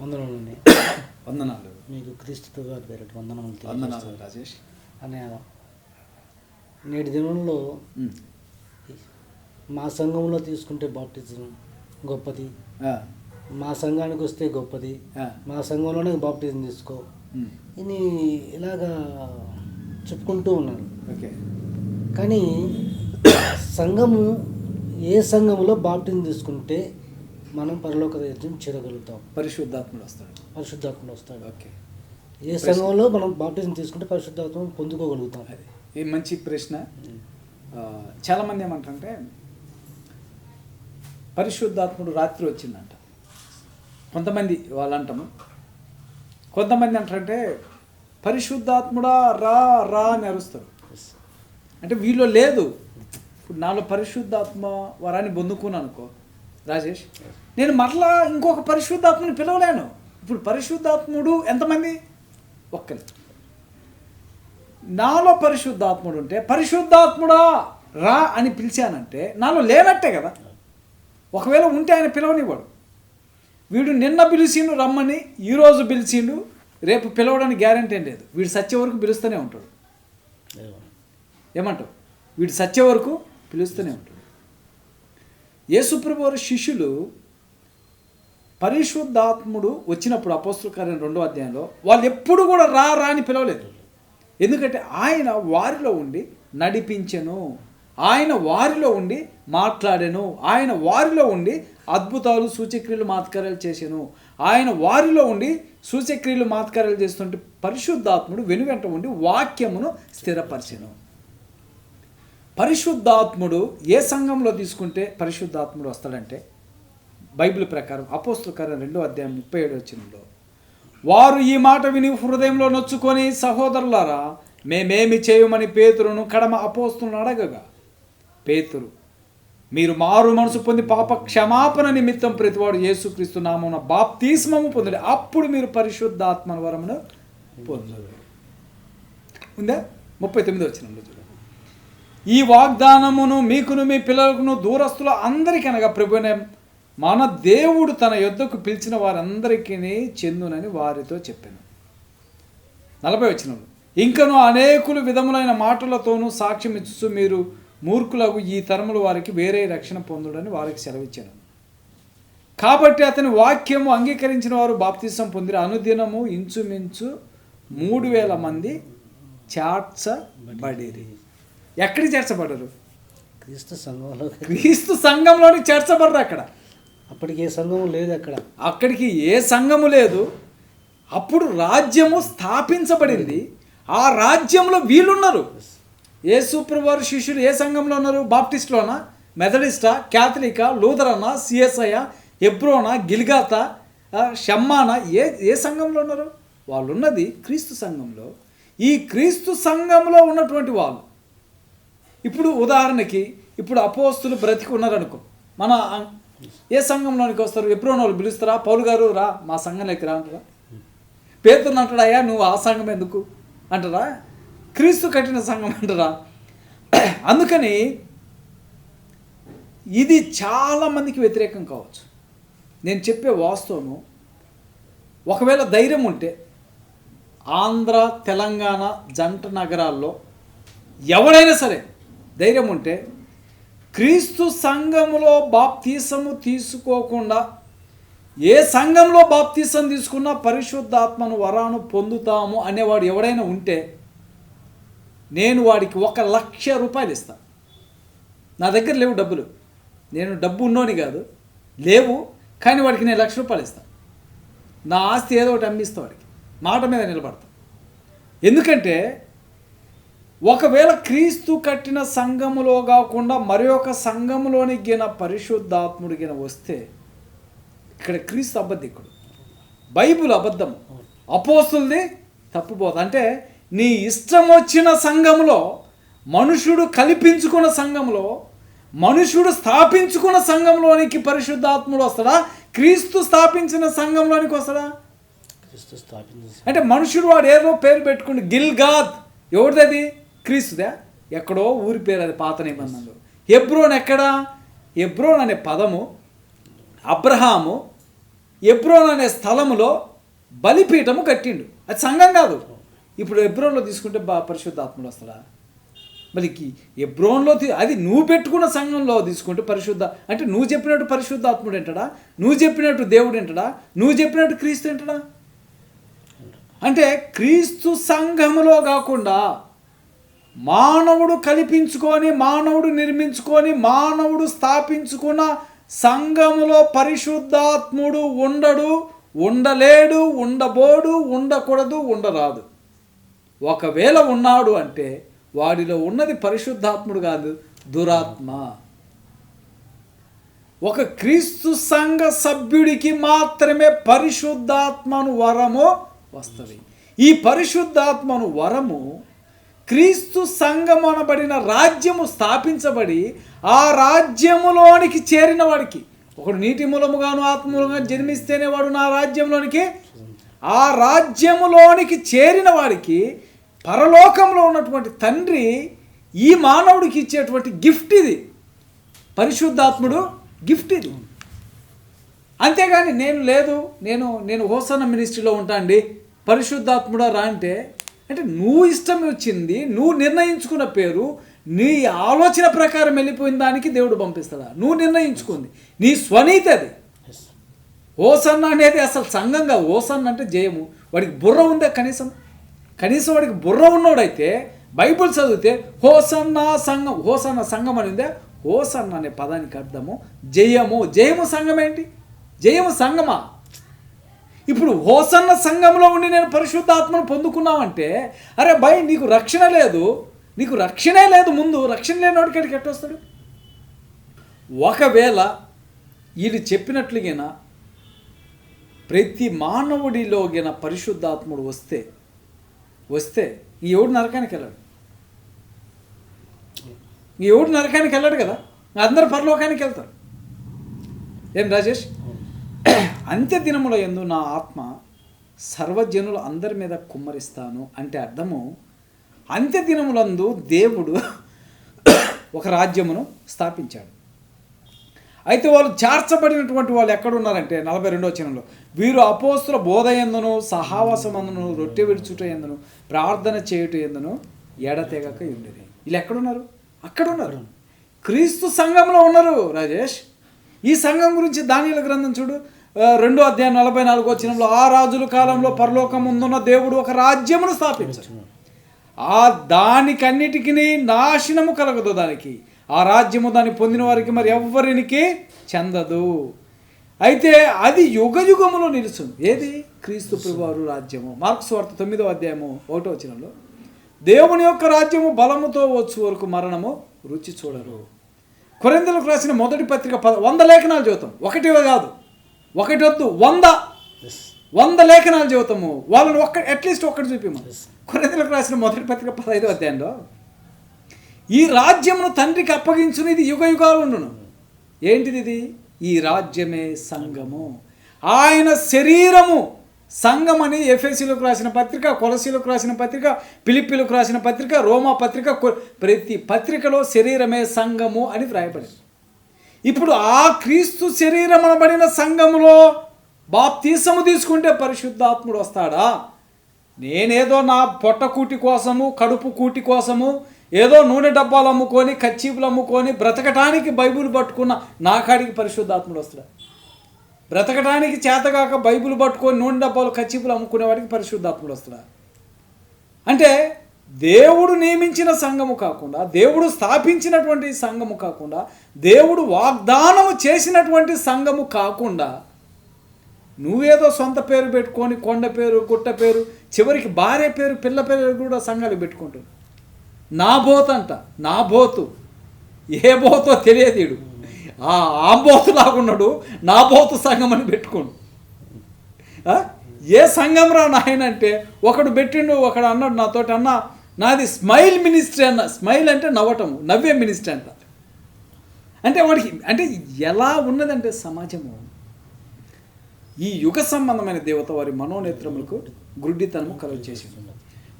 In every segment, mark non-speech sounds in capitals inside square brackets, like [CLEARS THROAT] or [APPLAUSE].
వందనములని వందనాలు. మీకు క్రీస్తు గారి పేరిట వందనములు వందనాలు తెలియజేస్తున్నాను. రాజేష్. అనే నేటి దినంలో. మా సంఘంలో తీసుకుంటే బాప్టిజం గొప్పది. మా సంఘానికి వస్తే గొప్పది. మా సంఘంలోనే బాప్టిజం తీసుకో. ఇది ఇలాగా చెప్పుకుంటూ ఉన్నారు. ఓకే. కానీ సంఘము ఏ సంఘములో బాప్టిజం తీసుకుంటే మనం పరలోక రాజ్యం చేరగలుగుతాం. పరిశుద్ధాత్ముడు వస్తాడు. పరిశుద్ధాత్ముడు వస్తాడు. ఓకే. ఏ సంఘంలో మనం బాప్టిజం తీసుకుంటే పరిశుద్ధాత్మ పొందుకోగలుగుతాం. అది. ఈ మంచి ప్రశ్న. చాలామంది ఏమంటారంటే పరిశుద్ధాత్ముడు రాత్రి వచ్చిందంట. కొంతమంది వాళ్ళు అంటాము కొంతమంది అంటారంటే పరిశుద్ధాత్ముడా రా రా అని అరుస్తారు. అంటే వీళ్ళు లేదు. ఇప్పుడు నాలో పరిశుద్ధాత్మ వరాన్ని పొందుకున్నాను అనుకో రాజేష్ నేను మరలా ఇంకొక పరిశుద్ధాత్మని పిలవలేను. ఇప్పుడు పరిశుద్ధాత్ముడు ఎంతమంది? ఒక్కరు నాలో పరిశుద్ధాత్ముడు ఉంటే పరిశుద్ధాత్ముడా రా అని పిలిచానంటే నాలో లేనట్టే కదా. ఒకవేళ ఉంటే ఆయన పిలవనివ్వడు. వీడు నిన్న పిలిచిండు రమ్మని ఈరోజు పిలిచిండు రేపు పిలవడానికి గ్యారంటీ ఏం లేదు. వీడు సచ్చే వరకు పిలుస్తూనే ఉంటాడు. ఏమంటావు? వీడు సచ్చే వరకు పిలుస్తూనే ఉంటాడు. యేసుప్రభు వారి శిష్యులు పరిశుద్ధాత్ముడు వచ్చినప్పుడు అపోస్తుల కార్యం రెండో అధ్యాయంలో వాళ్ళు ఎప్పుడు కూడా రా రా అని పిలవలేదు. ఎందుకంటే ఆయన వారిలో ఉండి నడిపించెను. ఆయన వారిలో ఉండి మాట్లాడెను. ఆయన వారిలో ఉండి అద్భుతాలు సూచక్రియలు మాత్కార్యాలు చేశాను ఆయన వారిలో ఉండి సూచక్రియలు మాత్కార్యాలు చేస్తుంటే పరిశుద్ధాత్ముడు వెనువెంట ఉండి వాక్యమును స్థిరపరిచెను. పరిశుద్ధాత్ముడు ఏ సంఘంలో తీసుకుంటే పరిశుద్ధాత్ముడు వస్తాడంటే బైబిల్ ప్రకారం అపోస్తుల రెండో అధ్యాయం ముప్పై ఏడు వచ్చినంలో వారు ఈ మాట విని హృదయంలో నొచ్చుకొని సహోదరులారా మేమేమి చేయమని పేతురును కడమ అపోస్తులను అడగగా పేతురు మీరు మారు మనసు పొంది పాప క్షమాపణ నిమిత్తం ప్రతివాడు యేసుక్రీస్తు నామమున బాప్తిస్మము పొందడు. అప్పుడు మీరు పరిశుద్ధాత్మ వరమును పొందరు ఉందా? ముప్పై తొమ్మిది వచ్చినంలో చూడండి. ఈ వాగ్దానమును మీకును మీ పిల్లలకును దూరస్తులు అందరికీ అనగా ప్రభునే మన దేవుడు తన యొద్దకు పిలిచిన వారందరికీ చెందునని వారితో చెప్పాను. నలభై వచ్చిన ఇంకను అనేకులు విధములైన మాటలతోనూ సాక్ష్యం ఇచ్చు మీరు మూర్ఖులకు ఈ తరముల వారికి వేరే రక్షణ పొందుడని వారికి సెలవిచ్చాను. కాబట్టి అతని వాక్యము అంగీకరించిన వారు బాప్తిసం పొందిన అనుదినము ఇంచుమించు మూడు వేల మంది చాట్సబడిరి ఎక్కడికి చేర్చబడరు క్రీస్తు సంఘంలో. క్రీస్తు సంఘంలోని చేర్చబడరు అక్కడ. అప్పటికి ఏ సంఘం లేదు అక్కడ. అక్కడికి ఏ సంఘము లేదు అప్పుడు రాజ్యము స్థాపించబడింది. ఆ రాజ్యంలో వీళ్ళున్నారు. యేసుప్రభు శిష్యులు ఏ సంఘంలో ఉన్నారు? బాప్టిస్ట్లోనా? మెథడిస్టా? క్యాథలికా? లూథరనా? CSI Ebronah గిల్గాతా? షమ్మానా? ఏ ఏ సంఘంలో ఉన్నారు? వాళ్ళు ఉన్నది క్రీస్తు సంఘంలో. ఈ క్రీస్తు సంఘంలో ఉన్నటువంటి వాళ్ళు ఇప్పుడు ఉదాహరణకి ఇప్పుడు అపోస్తులు బ్రతికి ఉన్నారనుకో మన ఏ సంఘంలోనికి వస్తారు? ఎప్పుడో వాళ్ళు పిలుస్తారా? పౌలు గారు రా మా సంఘంలోకి రా అంటారా? పేతుర్ని అంటాడయ్యా నువ్వు ఆ సంఘం ఎందుకు? అంటారా? క్రీస్తు కట్టిన సంఘం అంటారా? [CLEARS THROAT] అందుకని ఇది చాలామందికి వ్యతిరేకం కావచ్చు. నేను చెప్పే వాస్తవము ఒకవేళ ధైర్యం ఉంటే ఆంధ్ర తెలంగాణ జంట నగరాల్లో ఎవడైనా సరే ధైర్యం ఉంటే క్రీస్తు సంఘములో బాప్తీసము తీసుకోకుండా ఏ సంఘంలో బాప్తీసం తీసుకున్నా పరిశుద్ధాత్మను వరాను పొందుతాము అనేవాడు ఎవడైనా ఉంటే నేను వాడికి ఒక లక్ష రూపాయలు ఇస్తాను నా దగ్గర లేవు డబ్బులు. నేను డబ్బు ఉన్నోని కాదు. లేవు కానీ వాడికి నేను లక్ష రూపాయలు ఇస్తాను నా ఆస్తి ఏదో ఒకటి అమ్మిస్తా వాడికి. మాట మీద నిలబడతాను ఎందుకంటే ఒకవేళ క్రీస్తు కట్టిన సంఘములో కాకుండా మరి ఒక సంఘములోని గిన పరిశుద్ధాత్ముడి గిన వస్తే ఇక్కడ క్రీస్తు అబద్ధికుడు. బైబుల్ అబద్ధం. అపోస్తులది తప్పుపోదు అంటే నీ ఇష్టం వచ్చిన సంఘంలో మనుషుడు కల్పించుకున్న సంఘంలో మనుషుడు స్థాపించుకున్న సంఘంలోనికి పరిశుద్ధాత్ముడు వస్తాడా? క్రీస్తు స్థాపించిన సంఘంలోనికి వస్తాడా? క్రీస్తు స్థాపించేసి అంటే మనుషుడు వాడు ఏదో పేరు పెట్టుకుని గిల్గాద్. ఎవరిది క్రీస్తుదా? ఎక్కడో ఊరి పేరు అది పాత నిబంధనలు. ఎబ్రోన్ ఎక్కడా? ఎబ్రోన్ అనే పదము అబ్రహాము ఎబ్రోన్ అనే స్థలములో బలిపీఠము కట్టిండు. అది సంఘం కాదు. ఇప్పుడు ఎబ్రోన్లో తీసుకుంటే బా పరిశుద్ధాత్ముడు వస్తాడా మరికి ఎబ్రోన్లో అది నువ్వు పెట్టుకున్న సంఘంలో తీసుకుంటే పరిశుద్ధ అంటే నువ్వు చెప్పినట్టు పరిశుద్ధాత్ముడు ఏంటడా? నువ్వు చెప్పినట్టు దేవుడు ఏంటడా? నువ్వు చెప్పినట్టు క్రీస్తు ఏంటడా? అంటే క్రీస్తు సంఘములో కాకుండా మానవుడు కల్పించుకొని మానవుడు నిర్మించుకొని మానవుడు స్థాపించుకున్న సంఘములో పరిశుద్ధాత్ముడు ఉండడు ఉండలేడు ఉండబోడు ఉండకూడదు ఉండరాదు. ఒకవేళ ఉన్నాడు అంటే వాడిలో ఉన్నది పరిశుద్ధాత్ముడు కాదు దురాత్మ. ఒక క్రీస్తు సంఘ సభ్యుడికి మాత్రమే పరిశుద్ధాత్మను వరము వస్తుంది. ఈ పరిశుద్ధాత్మను వరము క్రీస్తు సంఘమనబడిన రాజ్యము స్థాపించబడి ఆ రాజ్యములోనికి చేరిన వాడికి. ఒకడు నీటి మూలముగాను ఆత్మూలంగా జన్మిస్తేనే వాడు నా రాజ్యంలోనికి. ఆ రాజ్యములోనికి చేరిన వాడికి పరలోకంలో ఉన్నటువంటి తండ్రి ఈ మానవుడికి ఇచ్చేటువంటి గిఫ్ట్ ఇది. పరిశుద్ధాత్ముడు గిఫ్ట్ ఇది. అంతేగాని నేను లేదు నేను నేను హోసన్న మినిస్ట్రీలో ఉంటా అండి. పరిశుద్ధాత్ముడా రా అంటే అంటే నువ్వు ఇష్టం వచ్చింది నువ్వు నిర్ణయించుకున్న పేరు నీ ఆలోచన ప్రకారం వెళ్ళిపోయిన దానికి దేవుడు పంపిస్తాడా? నువ్వు నిర్ణయించుకుంది. నీ స్వనీతి అది. ఓసన్న అనేది అసలు సంఘంగా ఓసన్న అంటే జయము. వాడికి బుర్ర ఉందా కనీసం? కనీసం వాడికి బుర్ర ఉన్నోడైతే బైబిల్ చదివితే హోసన్న సంఘం హోసన్న సంఘం అని ఉందే? హోసన్న అనే పదానికి అర్థము జయము. జయము సంఘం ఏంటి? జయము సంఘమా? ఇప్పుడు హోసన్న సంఘంలో ఉండి నేను పరిశుద్ధాత్మను పొందుకున్నావంటే అరే భయ్ నీకు రక్షణ లేదు. నీకు రక్షణే లేదు ముందు. రక్షణ లేనివాడికి ఎట్టొస్తాడు? ఒకవేళ వీళ్ళు చెప్పినట్లుగా ప్రతి మానవుడిలోగిన పరిశుద్ధాత్ముడు వస్తే వస్తే ఈ ఎవడు నరకానికి వెళ్ళాడు? ఈ ఎవడు నరకానికి వెళ్ళాడు కదా? అందరు పరలోకానికి వెళ్తారు. ఏం రాజేష్? అంత్య దినముల ఎందు నా ఆత్మ సర్వజనులు అందరి మీద కుమ్మరిస్తాను అంటే అర్థము అంత్య దినములందు దేవుడు ఒక రాజ్యమును స్థాపించాడు. అయితే వాళ్ళు చేర్చబడినటువంటి వాళ్ళు ఎక్కడున్నారంటే నలభై రెండో చనంలో వీరు అపోస్తుల బోధ ఎందును సహావాసమందును రొట్టె విడుచుట ఎందును ప్రార్థన చేయుట ఎందును ఎడతెగక ఉండేది వీళ్ళు ఎక్కడున్నారు? అక్కడ ఉన్నారు క్రీస్తు సంఘంలో ఉన్నారు రాజేష్. ఈ సంఘం గురించి దానిల గ్రంథం చూడు. రెండో అధ్యాయం నలభై నాలుగో వచ్చినంలో ఆ రాజుల కాలంలో పరలోకం ముందున్న దేవుడు ఒక రాజ్యమును స్థాపించాడు. ఆ దానికన్నిటికీ నాశనము కలగదు దానికి. ఆ రాజ్యము దాన్ని పొందిన వారికి మరి ఎవ్వరికి చెందదు. అయితే అది యుగ యుగములో నిలుస్తుంది. ఏది? క్రీస్తు ప్రభువారు రాజ్యము. మార్క్స్ వార్త తొమ్మిదో అధ్యాయము ఒకటో వచ్చినంలో దేవుని యొక్క రాజ్యము బలముతో వచ్చు వరకు మరణము రుచి చూడరు. కొరిందలకు రాసిన మొదటి పత్రిక పద వంద లేఖనాలు చూద్దాం ఒకటివే కాదు. ఒకటి వద్దు వంద వంద లేఖనాలు చదువుతాము. వాళ్ళని ఒక్క అట్లీస్ట్ ఒక్కటి చూపిము కొరింథీయులకు రాసిన మొదటి పత్రిక పదహైదు అధ్యాయంలో ఈ రాజ్యమును తండ్రికి అప్పగించును ఇది యుగ యుగాలు ఉండును. ఏంటిది ఇది? ఈ రాజ్యమే సంఘము. ఆయన శరీరము సంఘం అని ఎఫ్ఎస్సీలకు రాసిన పత్రిక కొలసీలకు రాసిన పత్రిక పిలిపిలకు రాసిన పత్రిక రోమా పత్రిక ప్రతి పత్రికలో శరీరమే సంఘము అని వ్రాయబడింది. ఇప్పుడు ఆ క్రీస్తు శరీరం అనబడిన సంఘములో బాప్తీసము తీసుకుంటే పరిశుద్ధాత్ముడు వస్తాడా? నేనేదో నా పొట్ట కూటి కోసము కడుపు కూటి కోసము ఏదో నూనె డబ్బాలు అమ్ముకొని కచ్చీపులు అమ్ముకొని బ్రతకటానికి బైబుల్ పట్టుకున్న నా కాడికి పరిశుద్ధాత్ముడు వస్తాడు? బ్రతకటానికి చేతగాక బైబుల్ పట్టుకొని నూనె డబ్బాలు కచ్చీపులు అమ్ముకునేవాడికి పరిశుద్ధాత్ముడు వస్తాడు? అంటే దేవుడు నియమించిన సంఘము కాకుండా దేవుడు స్థాపించినటువంటి సంఘము కాకుండా దేవుడు వాగ్దానము చేసినటువంటి సంఘము కాకుండా నువ్వేదో సొంత పేరు పెట్టుకొని కొండ పేరు గుట్ట పేరు చివరికి భార్య పేరు పిల్ల పేరు కూడా సంఘాలు పెట్టుకుంటుంది నా బోత్ అంట నా బోతు. ఏ బోతో తెలియదు ఆ ఆ బోతు లాగున్నాడు నా బోతు సంఘం అని పెట్టుకోండు ఏ సంఘం రా నాయనంటే ఒకడు పెట్టిండు ఒకడు అన్నాడు నాతోటి అన్న నాది స్మైల్ మినిస్ట్రీ అన్న స్మైల్ అంటే నవ్వటం నవ్వే మినిస్ట్రీ అంట. అంటే వాడికి అంటే ఎలా ఉన్నదంటే సమాజము. ఈ యుగ సంబంధమైన దేవత వారి మనోనేత్రములకు గుడ్డితనము కలుగు చేసి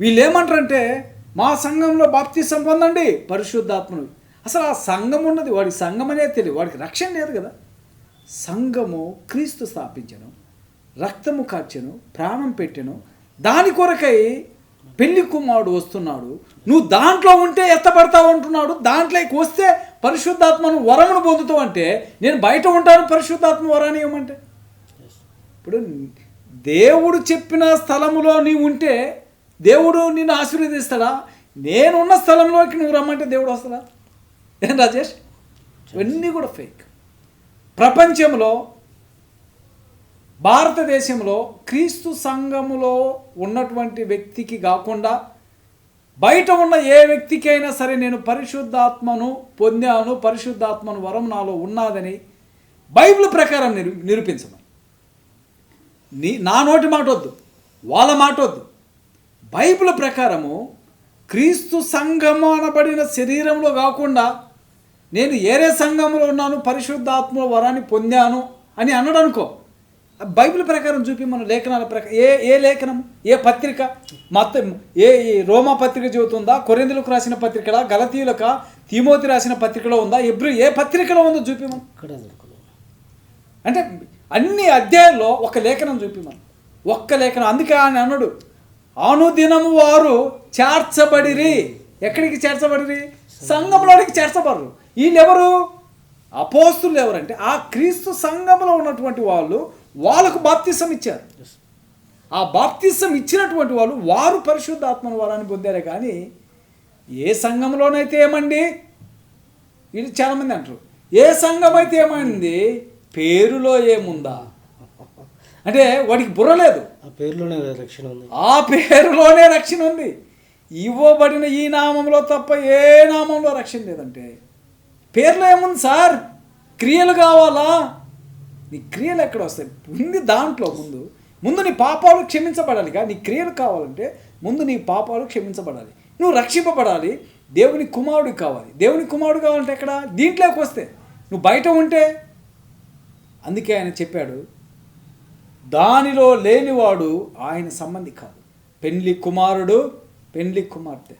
వీళ్ళు ఏమంటారంటే మా సంఘంలో బాప్తిసం పొందండి పరిశుద్ధాత్మను. అసలు ఆ సంఘం ఉన్నది వాడికి సంఘం అనేది తెలియదు. వాడికి రక్షణ లేదు కదా. సంఘము క్రీస్తు స్థాపించను రక్తము కార్చెను ప్రాణం పెట్టెను. దాని కొరకై పెళ్ళి కుమారుడు వస్తున్నాడు. నువ్వు దాంట్లో ఉంటే ఎత్తపడతావు అంటున్నాడు. దాంట్లోకి వస్తే పరిశుద్ధాత్మను వరమును పొందుతావు అంటే నేను బయట ఉంటాను పరిశుద్ధాత్మ వరాన్ని ఇవ్వమంటే? ఇప్పుడు దేవుడు చెప్పిన స్థలములో నీవు ఉంటే దేవుడు నిన్ను ఆశీర్వదిస్తాడా? నేనున్న స్థలంలోకి నువ్వు రమ్మంటే దేవుడు వస్తాడా? ఏం రాజేష్? ఇవన్నీ కూడా ఫేక్ ప్రపంచంలో భారతదేశంలో క్రీస్తు సంఘములో ఉన్నటువంటి వ్యక్తికి కాకుండా బయట ఉన్న ఏ వ్యక్తికైనా సరే నేను పరిశుద్ధాత్మను పొందాను పరిశుద్ధాత్మను వరం నాలో ఉన్నాదని బైబిల్ ప్రకారం నిరు నిరూపించమని. నీ నా నోటి మాట వద్దు వాళ్ళ మాట వద్దు. బైబిల్ ప్రకారము క్రీస్తు సంఘము అనబడిన శరీరంలో కాకుండా నేను ఏరే సంఘంలో ఉన్నాను పరిశుద్ధాత్మ వరాన్ని పొందాను అని అన్నాడు అనుకో బైబిల్ ప్రకారం చూపి మన లేఖనాల ప్రకారం ఏ ఏ లేఖనం? ఏ పత్రిక? మొత్తం ఏ రోమా పత్రిక చెబుతుందా? కొరిందులకు రాసిన పత్రికలా? గలతీయులక? తిమోతి రాసిన పత్రికలో ఉందా? ఎబ్రి ఏ పత్రికలో ఉందో చూపి మనం అంటే అన్ని అధ్యాయాల్లో ఒక లేఖనం చూపిమను. ఒక్క లేఖనం. అందుకే ఆయన అన్నాడు అనుదినము వారు చేర్చబడిరి. ఎక్కడికి చేర్చబడిరి? సంఘంలోనికి చేర్చబడరు. వీళ్ళెవరు అపోస్తులు ఎవరంటే ఆ క్రీస్తు సంఘంలో ఉన్నటువంటి వాళ్ళు వాళ్ళకు బాప్తిసం ఇచ్చారు. ఆ బాప్తిసం ఇచ్చినటువంటి వాళ్ళు వారు పరిశుద్ధాత్మను వరాన్ని పొందారే కానీ ఏ సంఘంలోనైతే ఏమండి? ఇది చాలామంది అంటారు. ఏ సంఘం అయితే ఏమైంది పేరులో ఏముందా? అంటే వాడికి బుర్ర లేదు. ఆ పేరులోనే రక్షణ ఉంది. ఆ పేరులోనే రక్షణ ఉంది. ఇవ్వబడిన ఈ నామంలో తప్ప ఏ నామంలో రక్షణ లేదంటే. పేర్లో ఏముంది సార్? క్రియలు కావాలా? నీ క్రియలు ఎక్కడ వస్తాయి? ఉంది దాంట్లో ముందు. ముందు నీ పాపాలు క్షమించబడాలిగా నీ క్రియలు కావాలంటే ముందు నీ పాపాలు క్షమించబడాలి. నువ్వు రక్షింపబడాలి. దేవుని కుమారుడు కావాలి. దేవుని కుమారుడు కావాలంటే ఎక్కడ? దీంట్లోకి వస్తే. నువ్వు బయట ఉంటే. అందుకే ఆయన చెప్పాడు దానిలో లేనివాడు ఆయన సంబంధి కాదు. పెండ్లి కుమారుడు పెండ్లి కుమార్తె.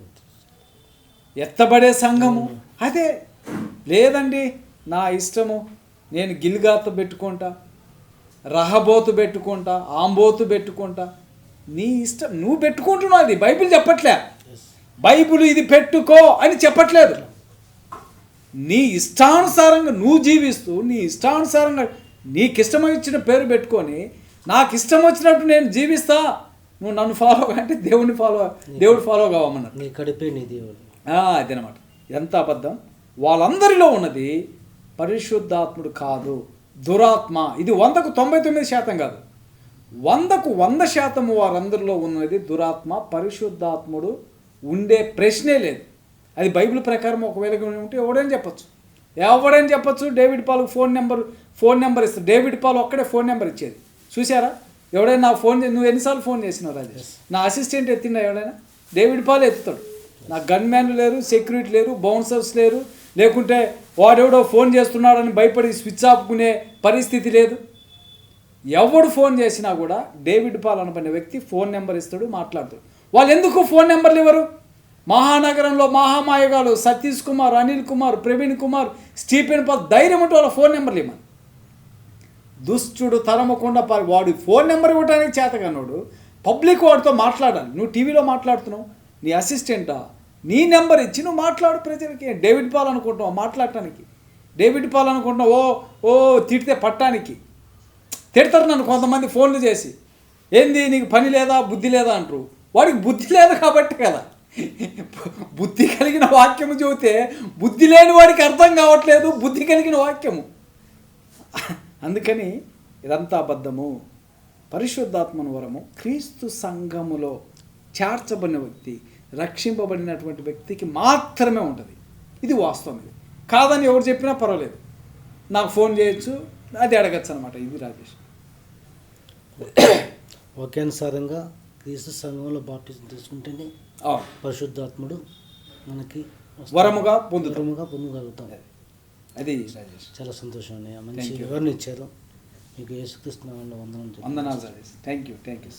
ఎత్తబడే సంఘము. అదే లేదండి నా ఇష్టము నేను గిల్గాత పెట్టుకుంటా రహబోతు పెట్టుకుంటా ఆంబోతు పెట్టుకుంటా. నీ ఇష్టం నువ్వు పెట్టుకుంటున్నావు అది బైబిల్ చెప్పట్లే. బైబిల్ ఇది పెట్టుకో అని చెప్పట్లేదు. నీ ఇష్టానుసారంగా నువ్వు జీవిస్తూ నీ ఇష్టానుసారంగా నీకు ఇష్టం పేరు పెట్టుకొని నాకు ఇష్టం వచ్చినట్టు నేను జీవిస్తా నువ్వు నన్ను ఫాలో అంటే దేవుని ఫాలో దేవుడు ఫాలో ఆ, అదనమాట. ఎంత అబద్ధం. వాళ్ళందరిలో ఉన్నది పరిశుద్ధాత్ముడు కాదు. దురాత్మ. ఇది వందకు తొంభై తొమ్మిది శాతం కాదు. వందకు వంద శాతము వారందరిలో ఉన్నది దురాత్మ పరిశుద్ధాత్ముడు ఉండే ప్రశ్నే లేదు. అది బైబిల్ ప్రకారం ఒకవేళ ఉంటే ఎవడని చెప్పొచ్చు. ఎవడని చెప్పొచ్చు? డేవిడ్ పాలకు ఫోన్ నెంబర్ ఫోన్ నెంబర్ ఇస్తాడు. డేవిడ్ పాల్ ఒక్కడే ఫోన్ నెంబర్ ఇచ్చేది. చూసారా ఎవడైనా నాకు ఫోన్ నువ్వు ఎన్నిసార్లు ఫోన్ చేసినావు రాజేష్? నా అసిస్టెంట్ ఎత్తిండా ఎవడైనా? డేవిడ్ పాల్ ఎత్తుతాడు. నా గన్ మ్యాన్లు లేరు సెక్యూరిటీ లేరు బౌన్సర్స్ లేరు లేకుంటే వాడెవడో ఫోన్ చేస్తున్నాడని భయపడి స్విచ్ ఆపుకునే పరిస్థితి లేదు. ఎవడు ఫోన్ చేసినా కూడా డేవిడ్ పాల్ అనబడిన వ్యక్తి ఫోన్ నెంబర్ ఇస్తాడు మాట్లాడతాడు. వాళ్ళు ఎందుకు ఫోన్ నెంబర్లు ఇవ్వరు? మహానగరంలో మహామాయగాలు సతీష్ కుమార్ అనిల్ కుమార్ ప్రవీణ్ కుమార్ స్టీఫెన్ పాల్ ధైర్యం ఉంటే వాళ్ళ ఫోన్ నెంబర్లు ఇవ్వమని. దుష్టుడు తరమకుండా పా- వాడు ఫోన్ నెంబర్ ఇవ్వడానికి చేతగానోడు పబ్లిక్ వాడితో మాట్లాడాలి. నువ్వు టీవీలో మాట్లాడుతున్నావు నీ అసిస్టెంటా? నీ నెంబర్ ఇచ్చి నువ్వు మాట్లాడు ప్రజలకి. డేవిడ్ పాల్ అనుకుంటున్నావు మాట్లాడటానికి. డేవిడ్ పాల్ అనుకుంటున్నావు ఓ ఓ తిడితే పట్టానికి తిడతారు నన్ను కొంతమంది ఫోన్లు చేసి. ఏంది నీకు పని లేదా బుద్ధి లేదా అంటారు. వాడికి బుద్ధి లేదు కాబట్టి కదా. బుద్ధి కలిగిన వాక్యము చెబితే బుద్ధి లేని వాడికి అర్థం కావట్లేదు బుద్ధి కలిగిన వాక్యము. అందుకని ఇదంతా అబద్ధము. పరిశుద్ధాత్మను వరము క్రీస్తు సంఘములో చేర్చబడిన వ్యక్తి రక్షింపబడినటువంటి వ్యక్తికి మాత్రమే ఉంటుంది. ఇది వాస్తవం ఇది. కాదని ఎవరు చెప్పినా పర్వాలేదు. నాకు ఫోన్ చేయొచ్చు అది అడగచ్చు అనమాట ఇది రాజేష్. వాక్యానుసారంగా క్రీస్తు సంఘంలో బాప్టిజం తీసుకుంటేనే పరిశుద్ధాత్ముడు మనకి. వరముగా పొందుతాం వరముగా పొందగలుగుతాం అది. రాజేష్. చాలా సంతోషం అండి. మంచి. వివరణ ఇచ్చారు. మీకు యేసుక్రీస్తు. వందనాలు Rajesh. Thank you thank you